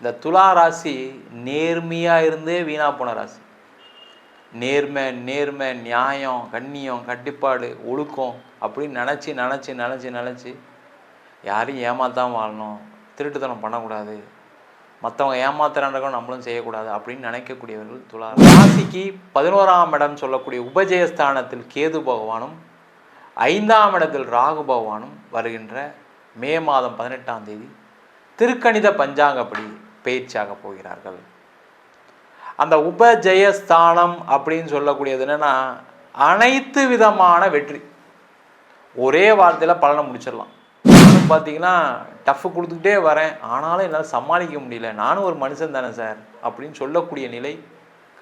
இந்த துலா ராசி நேர்மையாக இருந்தே வீணாக போன ராசி. நேர்மை நேர்மை நியாயம் கண்ணியம் கட்டுப்பாடு ஒழுக்கம் அப்படின்னு நினச்சி நினச்சி நினச்சி நினச்சி யாரையும் ஏமாத்தாம வாழணும். திருட்டுத்தனம் பண்ணக்கூடாது. மற்றவங்க ஏமாத்துறாண்டகம் நம்மளும் செய்யக்கூடாது அப்படின்னு நினைக்கக்கூடியவர்கள் துலா ராசிக்கு பதினோராம் இடம் சொல்லக்கூடிய உபஜயஸ்தானத்தில் கேது பகவானும் ஐந்தாம் இடத்தில் ராகு பகவானும் வருகின்ற மே மாதம் பதினெட்டாம் தேதி திருக்கணித பஞ்சாங்கப்படி பயிற்சியாக போகிறார்கள். அந்த உபஜயஸ்தானம் அப்படின்னு சொல்லக்கூடியது என்னன்னா அனைத்து விதமான வெற்றி. ஒரே வார்த்தையில் பலனை முடிச்சிடலாம். நானும் பார்த்தீங்கன்னா டஃப் கொடுத்துக்கிட்டே வரேன். ஆனாலும் என்னால் சமாளிக்க முடியல. நானும் ஒரு மனுஷன் தானே சார் அப்படின்னு சொல்லக்கூடிய நிலை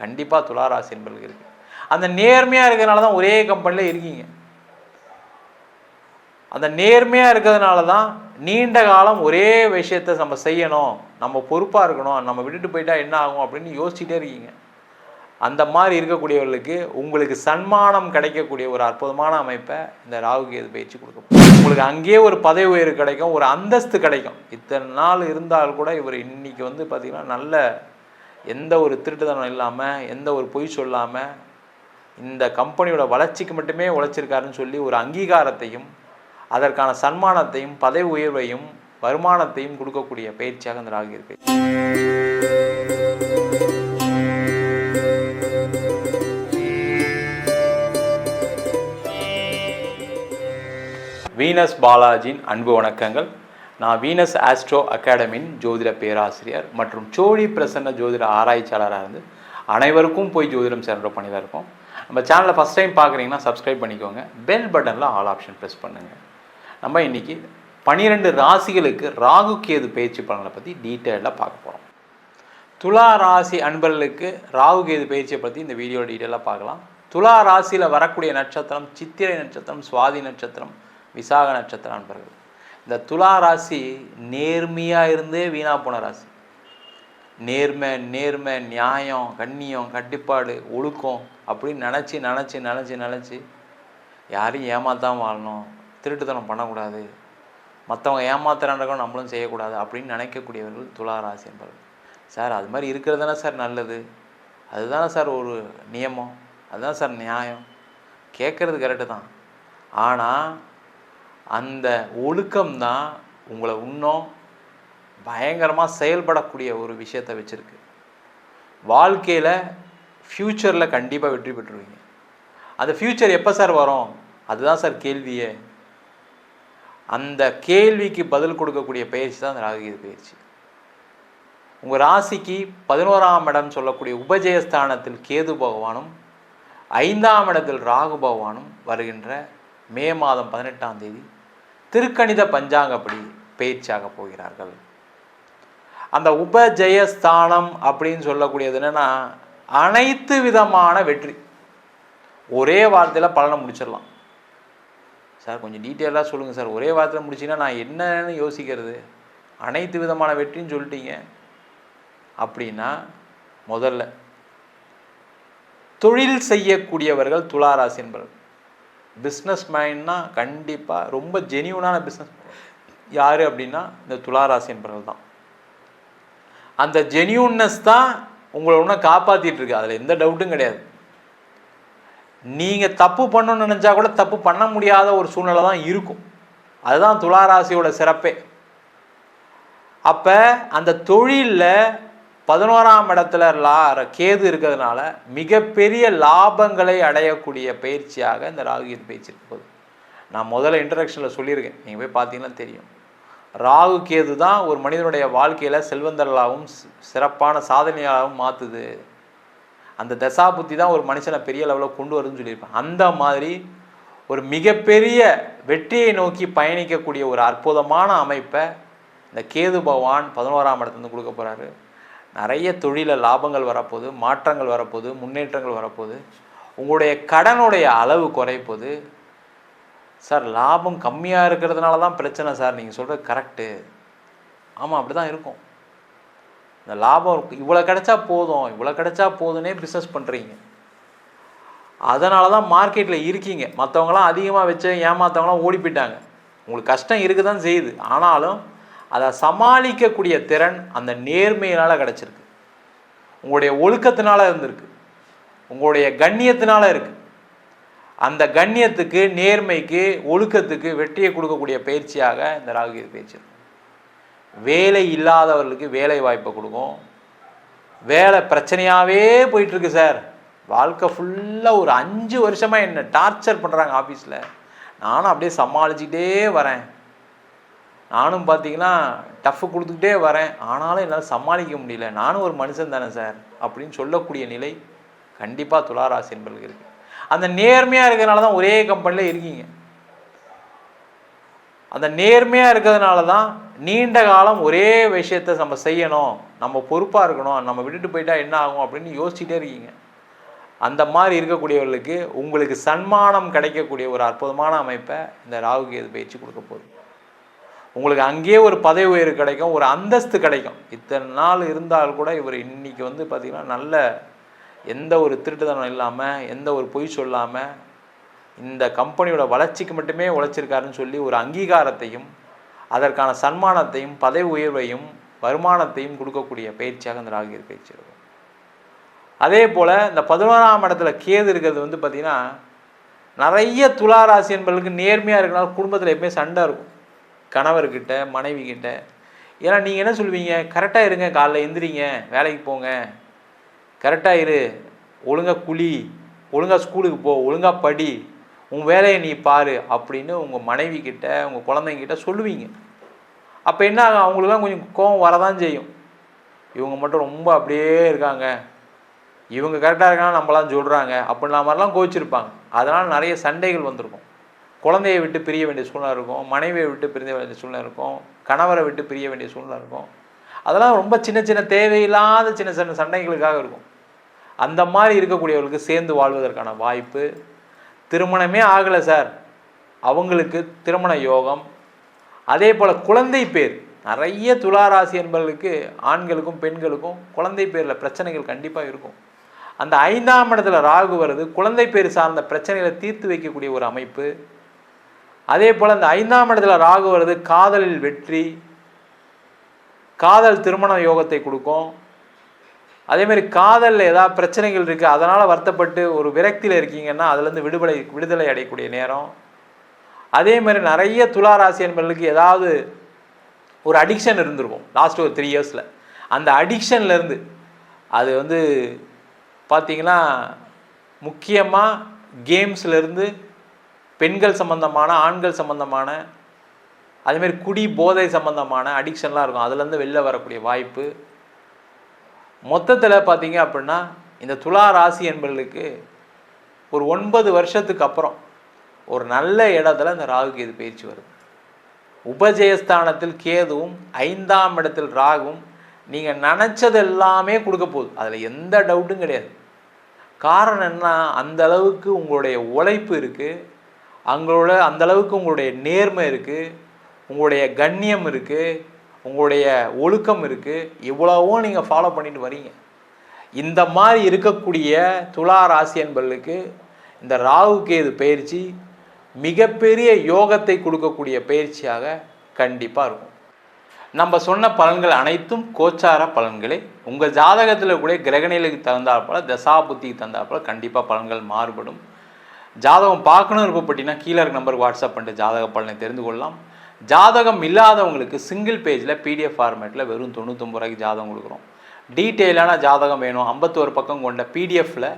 கண்டிப்பாக துளாராசி என்பதுக்கு இருக்குது அந்த நேர்மையாக இருக்கிறதுனால தான் ஒரே கம்பெனியில் இருக்கீங்க. அந்த நேர்மையாக இருக்கிறதுனால தான் நீண்ட காலம் ஒரே விஷயத்த நம்ம செய்யணும் நம்ம பொறுப்பாக இருக்கணும் நம்ம விட்டுட்டு போயிட்டா என்ன ஆகும் அப்படின்னு யோசிச்சுட்டே இருக்கீங்க. அந்த மாதிரி இருக்கக்கூடியவர்களுக்கு உங்களுக்கு சன்மானம் கிடைக்கக்கூடிய ஒரு அற்புதமான அமைப்பை இந்த ராகு கேது பயிற்சி கொடுக்கும். உங்களுக்கு அங்கேயே ஒரு பதவி உயர்வு கிடைக்கும் ஒரு அந்தஸ்து கிடைக்கும். இத்தனை நாள் இருந்தால் கூட இவர் இன்னைக்கு வந்து பார்த்திங்கன்னா நல்ல எந்த ஒரு திருட்டுத்தனம் இல்லாமல் எந்த ஒரு பொய் சொல்லாமல் இந்த கம்பெனியோட வளர்ச்சிக்கு மட்டுமே உழைச்சிருக்காருன்னு சொல்லி ஒரு அங்கீகாரத்தையும் அதற்கான சன்மானத்தையும் பதவி உயர்வையும் வருமானத்தையும் கொடுக்கக்கூடிய பயிற்சியாக இந்த ராகு இருக்கு. வீனஸ் பாலாஜியின் அன்பு வணக்கங்கள். நான் வீனஸ் ஆஸ்ட்ரோ அகாடமியின் ஜோதிட பேராசிரியர் மற்றும் சோழி பிரசன்ன ஜோதிட ஆராய்ச்சியாளராக இருந்து அனைவருக்கும் போய் ஜோதிடம் சேர்ந்த பண்ணி தான் இருக்கோம். நம்ம சேனலை ஃபஸ்ட் டைம் பார்க்குறீங்கன்னா சப்ஸ்கிரைப் பண்ணிக்கோங்க. பெல் பட்டனில் ஆல் ஆப்ஷன் ப்ரெஸ் பண்ணுங்கள் நம்ம இன்னைக்கு பனிரெண்டு ராசிகளுக்கு ராகு கேது பயிற்சி பலனை பற்றி டீட்டெயிலாக பார்க்க போகிறோம் துலா ராசி அன்பர்களுக்கு ராகு கேது பயிற்சியை பற்றி இந்த வீடியோ டீட்டெயிலாக பார்க்கலாம். துலா ராசியில் வரக்கூடிய நட்சத்திரம் சித்திரை நட்சத்திரம் சுவாதி நட்சத்திரம் விசாக நட்சத்திரம் அன்பர்கள். இந்த துலா ராசி நேர்மையாக இருந்தே வீணாக போன ராசி. நேர்மை நேர்மை நியாயம் கண்ணியம் கட்டுப்பாடு ஒழுக்கம் அப்படின்னு நினச்சி நினச்சி நினச்சி நினச்சி யாரையும் ஏமாத்தான் வாழணும். திருட்டுத்தனம் பண்ணக்கூடாது. மற்றவங்க ஏமாத்துறாண்டகம் நம்மளும் செய்யக்கூடாது அப்படின்னு நினைக்கக்கூடியவர்கள் துளாராசி என்பவர்கள். சார் அது மாதிரி இருக்கிறது தானே சார் நல்லது. அதுதானே சார் ஒரு நியமம். அதுதான் சார் நியாயம். கேட்குறது கரெக்டு தான். ஆனால் அந்த ஒழுக்கம் தான் உங்களை இன்னும் பயங்கரமாக செயல்படக்கூடிய ஒரு விஷயத்தை வச்சுருக்கு. வாழ்க்கையில் ஃப்யூச்சரில் கண்டிப்பாக வெற்றி பெற்றுருவீங்க. அந்த ஃப்யூச்சர் எப்போ சார் வரும்? அதுதான் சார் கேள்வியே. அந்த கேள்விக்கு பதில் கொடுக்கக்கூடிய பயிற்சி தான் அந்த ராகுகீத பயிற்சி. உங்கள் ராசிக்கு பதினோராம் இடம் சொல்லக்கூடிய உபஜயஸ்தானத்தில் கேது பகவானும் ஐந்தாம் இடத்தில் ராகு பகவானும் வருகின்ற மே மாதம் பதினெட்டாம் தேதி திருக்கணித பஞ்சாங்கப்படி பயிற்சியாக போகிறார்கள். அந்த உபஜயஸ்தானம் அப்படின்னு சொல்லக்கூடியது என்னென்னா அனைத்து விதமான வெற்றி. ஒரே வார்த்தையில் பலனை முடிச்சிடலாம். சார் கொஞ்சம் டீட்டெயிலாக சொல்லுங்கள் சார். ஒரே வாரத்தில் முடிச்சிங்கன்னா நான் என்னன்னு யோசிக்கிறது. அனைத்து விதமான வெற்றின்னு சொல்லிட்டீங்க. அப்படின்னா முதல்ல தொழில் செய்யக்கூடியவர்கள் துளாராசி என்பவர்கள் பிஸ்னஸ் மேன்னா கண்டிப்பாக ரொம்ப ஜெனியூனான பிஸ்னஸ் யார் அப்படின்னா இந்த துளாராசி என்பவர்கள் தான். அந்த ஜெனியூன்னஸ் தான் உங்களை ஒன்றும் காப்பாற்றிட்டு இருக்கு. அதில் எந்த டவுட்டும் கிடையாது. நீங்கள் தப்பு பண்ணணும்னு நினச்சா கூட தப்பு பண்ண முடியாத ஒரு சூழ்நிலை தான் இருக்கும். அதுதான் துளாராசியோட சிறப்பே. அப்போ அந்த தொழிலில் பதினோராம் இடத்துல லா கேது இருக்கிறதுனால மிகப்பெரிய லாபங்களை அடையக்கூடிய பயிற்சியாக இந்த ராகுகேது பயிற்சி போகுது. நான் முதல்ல இன்ட்ரடக்ஷனில் சொல்லியிருக்கேன். நீங்கள் போய் பார்த்தீங்கன்னா தெரியும். ராகு கேது தான் ஒரு மனிதனுடைய வாழ்க்கையில் செல்வந்தர்களாகவும் சிறப்பான சாதனையாகவும் மாற்றுது அந்த தசா புத்தி தான் ஒரு மனுஷனை பெரிய லெவலில் கொண்டு வருதுன்னு சொல்லியிருப்பேன். அந்த மாதிரி ஒரு மிகப்பெரிய வெற்றியை நோக்கி பயணிக்கக்கூடிய ஒரு அற்புதமான அமைப்பை இந்த கேது பகவான் பதினோராம் இடத்துலேருந்து கொடுக்க போகிறாரு நிறைய தொழில லாபங்கள் வரப்போகுது மாற்றங்கள் வரப்போகுது முன்னேற்றங்கள் வரப்போகுது. உங்களுடைய கடனுடைய அளவு குறைப்போது சார் லாபம் கம்மியாக இருக்கிறதுனால தான் பிரச்சனை சார். நீங்கள் சொல்கிறது கரெக்டு ஆமாம் அப்படி தான் இருக்கும். இந்த லாபம் இருக்கு- இவ்வளோ கிடைச்சா போதும். இவ்வளோ கிடைச்சா போதுன்னே பிஸ்னஸ் பண்ணுறீங்க அதனால தான் மார்க்கெட்டில் இருக்கீங்க. மற்றவங்களாம் அதிகமாக வச்சு ஏமாத்தவங்களாம் ஓடி போயிட்டாங்க. உங்களுக்கு கஷ்டம் இருக்க தான் செய்யுது. ஆனாலும் அதை சமாளிக்கக்கூடிய திறன் அந்த நேர்மையினால் கிடச்சிருக்கு. உங்களுடைய ஒழுக்கத்தினால இருந்திருக்கு. உங்களுடைய கண்ணியத்தினால இருக்குது அந்த கண்ணியத்துக்கு நேர்மைக்கு ஒழுக்கத்துக்கு வெற்றியை கொடுக்கக்கூடிய பயிற்சியாக இந்த ராகுகேது பயிற்சி இருக்கும் வேலை இல்லாதவர்களுக்கு வேலை வாய்ப்பை கொடுக்கும். வேலை பிரச்சனையாகவே போயிட்டுருக்கு சார் வாழ்க்கை ஃபுல்லாக ஒரு அஞ்சு வருஷமாக என்ன டார்ச்சர் பண்ணுறாங்க ஆஃபீஸில் நானும் அப்படியே சமாளிச்சுக்கிட்டே வரேன். நானும் பார்த்தீங்கன்னா டஃப் கொடுத்துக்கிட்டே வரேன். ஆனாலும் என்னால் சமாளிக்க முடியல. நானும் ஒரு மனுஷன் தானே சார் அப்படின்னு சொல்லக்கூடிய நிலை கண்டிப்பாக துளாராசி என்பதுக்கு இருக்குது அந்த நேர்மையாக இருக்கிறனால தான் ஒரே கம்பெனியில் இருக்கீங்க. அந்த நேர்மையாக இருக்கிறதுனால தான் நீண்ட காலம் ஒரே விஷயத்த நம்ம செய்யணும் நம்ம பொறுப்பாக இருக்கணும் நம்ம விட்டுட்டு போயிட்டா என்ன ஆகும் அப்படின்னு யோசிச்சுட்டே இருக்கீங்க. அந்த மாதிரி இருக்கக்கூடியவர்களுக்கு உங்களுக்கு சன்மானம் கிடைக்கக்கூடிய ஒரு அற்புதமான அமைப்பை இந்த ராகு கேது பயிற்சி கொடுக்க போகுது. உங்களுக்கு அங்கேயே ஒரு பதவி உயர்வு கிடைக்கும் ஒரு அந்தஸ்து கிடைக்கும். இத்தனை நாள் இருந்தால் கூட இவர் இன்னைக்கு வந்து பார்த்திங்கன்னா நல்ல எந்த ஒரு திருட்டுத்தனம் இல்லாமல் எந்த ஒரு பொய் சொல்லாமல் இந்த கம்பெனியோட வளர்ச்சிக்கு மட்டுமே உழைச்சிருக்காருன்னு சொல்லி ஒரு அங்கீகாரத்தையும் அதற்கான சன்மானத்தையும் பதவி உயர்வையும் வருமானத்தையும் கொடுக்கக்கூடிய பயிற்சியாக இந்த ராகியர் பயிற்சி இருக்கும் அதே போல் இந்த பதினோராம் இடத்துல கேது இருக்கிறது வந்து பார்த்திங்கன்னா நிறைய துளாராசி என்பவர்களுக்கு நேர்மையாக இருக்கனால குடும்பத்தில் எப்பயுமே சண்டை இருக்கும். கணவர்கிட்ட மனைவி கிட்ட ஏன்னா நீங்கள் என்ன சொல்லுவீங்க கரெக்டாக இருங்க காலைல எந்திரிங்க வேலைக்கு போங்க. கரெக்டாக இரு. ஒழுங்காக குழி ஒழுங்காக ஸ்கூலுக்கு போ ஒழுங்காக படி. உன் வேலையை நீ பாரு அப்படின்னு உங்கள் மனைவி கிட்ட உங்கள் குழந்தைங்கிட்ட சொல்லுவீங்க. அப்போ என்ன ஆகும்? அவங்களுக்குலாம் கொஞ்சம் கோவம் வரதான் செய்யும். இவங்க மட்டும் ரொம்ப அப்படியே இருக்காங்க. இவங்க கரெக்டாக இருக்காங்க நம்மளாம் சொல்கிறாங்க அப்படின்னா மாதிரிலாம் கோவிச்சிருப்பாங்க. அதனால் நிறைய சண்டைகள் வந்திருக்கும். குழந்தையை விட்டு பிரிய வேண்டிய சூழ்நிலை இருக்கும். மனைவியை விட்டு பிரிய வேண்டிய சூழ்நிலை இருக்கும். கணவரை விட்டு பிரிய வேண்டிய சூழ்நிலை இருக்கும். அதெல்லாம் ரொம்ப சின்ன சின்ன தேவையில்லாத சின்ன சின்ன சண்டைகளுக்காக இருக்கும். அந்த மாதிரி இருக்கக்கூடியவர்களுக்கு சேர்ந்து வாழ்வதற்கான வாய்ப்பு திருமணமே ஆகலை சார் அவங்களுக்கு திருமண யோகம். அதே போல் குழந்தை பேர். நிறைய துளாராசி என்பவர்களுக்கு ஆண்களுக்கும் பெண்களுக்கும் குழந்தை பேரில் பிரச்சனைகள் கண்டிப்பாக இருக்கும். அந்த ஐந்தாம் இடத்துல ராகு வருது. குழந்தை பேர் சார்ந்த பிரச்சனைகளை தீர்த்து வைக்கக்கூடிய ஒரு அமைப்பு. அதே போல் அந்த ஐந்தாம் இடத்துல ராகு வருது. காதலில் வெற்றி. காதல் திருமண யோகத்தை கொடுக்கும். அதேமாரி காதலில் ஏதாவது பிரச்சனைகள் இருக்குது அதனால் வருத்தப்பட்டு ஒரு விரக்தியில் இருக்கீங்கன்னா அதுலேருந்து விடுதலை விடுதலை அடையக்கூடிய நேரம். அதே மாதிரி நிறைய துளாராசி என்பர்களுக்கு ஏதாவது ஒரு அடிக்ஷன் இருந்திருக்கும். லாஸ்ட் ஒரு த்ரீ இயர்ஸில் அந்த அடிக்ஷன்லேருந்து அது வந்து பார்த்திங்கன்னா முக்கியமாக கேம்ஸ்லேருந்து பெண்கள் சம்மந்தமான ஆண்கள் சம்மந்தமான அதேமாரி குடி போதை சம்மந்தமான அடிக்ஷன்லாம் இருக்கும். அதுலேருந்து வெளில வரக்கூடிய வாய்ப்பு. மொத்தத்தில் பார்த்தீங்க அப்படின்னா இந்த துலா ராசி என்பவர்களுக்கு ஒரு ஒன்பது வருஷத்துக்கு அப்புறம் ஒரு நல்ல இடத்துல இந்த ராகு கேது பயிற்சி வருது. உபஜயஸ்தானத்தில் கேதுவும் ஐந்தாம் இடத்தில் ராகும் நீங்கள் நினச்சது எல்லாமே கொடுக்க போகுது. அதில் எந்த டவுட்டும் கிடையாது. காரணம் என்ன அந்த அளவுக்கு உங்களுடைய உழைப்பு இருக்குது அவங்களோட அந்த அளவுக்கு உங்களுடைய நேர்மை இருக்குது உங்களுடைய கண்ணியம் இருக்குது உங்களுடைய ஒழுக்கம் இருக்குது எவ்வளவோ நீங்கள் ஃபாலோ பண்ணிட்டு வரீங்க. இந்த மாதிரி இருக்கக்கூடிய துலா ராசி என்பர்களுக்கு இந்த ராகு கேது பயிற்சி மிகப்பெரிய யோகத்தை கொடுக்கக்கூடிய பயிற்சியாக கண்டிப்பாக இருக்கும். நம்ம சொன்ன பலன்கள் அனைத்தும் கோச்சார பலன்களே. உங்கள் ஜாதகத்தில் கூட கிரகணிகளுக்கு தகுந்தாற்போல் தசா புத்திக்கு தகுந்தாற்போல் கண்டிப்பாக பலன்கள் மாறுபடும். ஜாதகம் பார்க்கணும் இருப்பப்பட்டினா கீழே இருக்க நம்பருக்கு வாட்ஸ்அப் பண்ணிட்டு ஜாதக பலனை தெரிந்து கொள்ளலாம். ஜாதகம் இல்லாதவங்களுக்கு சிங்கிள் பேஜில் பிடிஎஃப் ஃபார்மேட்டில் வெறும் தொண்ணூத்தொம்பது ரூபாய்க்கு ஜாதகம் கொடுக்குறோம். டீட்டெயிலான ஜாதகம் வேணும். ஐம்பத்தோரு பக்கம் கொண்ட பிடிஎஃப்பில்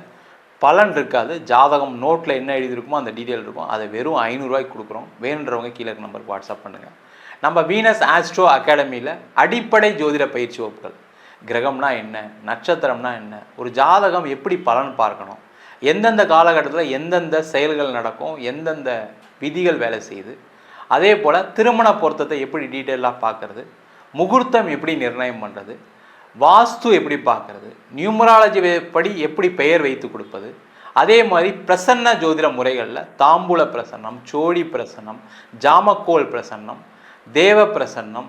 பலன் இருக்காது. ஜாதகம் நோட்டில் என்ன எழுதியிருக்குமோ அந்த டீட்டெயில் இருக்கும். அதை வெறும் ஐநூறுரூவாய்க்கு கொடுக்குறோம். வேணுன்றவங்க கீழே இருக்க நம்பருக்கு வாட்ஸ்அப் பண்ணுங்கள் நம்ம வீனஸ் ஆஸ்ட்ரோ அகாடமியில் அடிப்படை ஜோதிட பயிற்சி வகுப்புகள். கிரகம்னா என்ன? நட்சத்திரம்னா என்ன? ஒரு ஜாதகம் எப்படி பலன் பார்க்கணும்? எந்தெந்த காலகட்டத்தில் எந்தெந்த செயல்கள் நடக்கும்? எந்தெந்த விதிகள் வேலை செய்யுது? அதே போல் திருமண பொருத்தத்தை எப்படி டீட்டெயிலாக பார்க்குறது முகூர்த்தம் எப்படி நிர்ணயம் பண்ணுறது வாஸ்து எப்படி பார்க்குறது நியூமராலஜி படி எப்படி பெயர் வைத்து கொடுப்பது அதே மாதிரி பிரசன்ன ஜோதிட முறைகளில் தாம்பூல பிரசன்னம் சோழி பிரசன்னம் ஜாமக்கோல் பிரசன்னம் தேவ பிரசன்னம்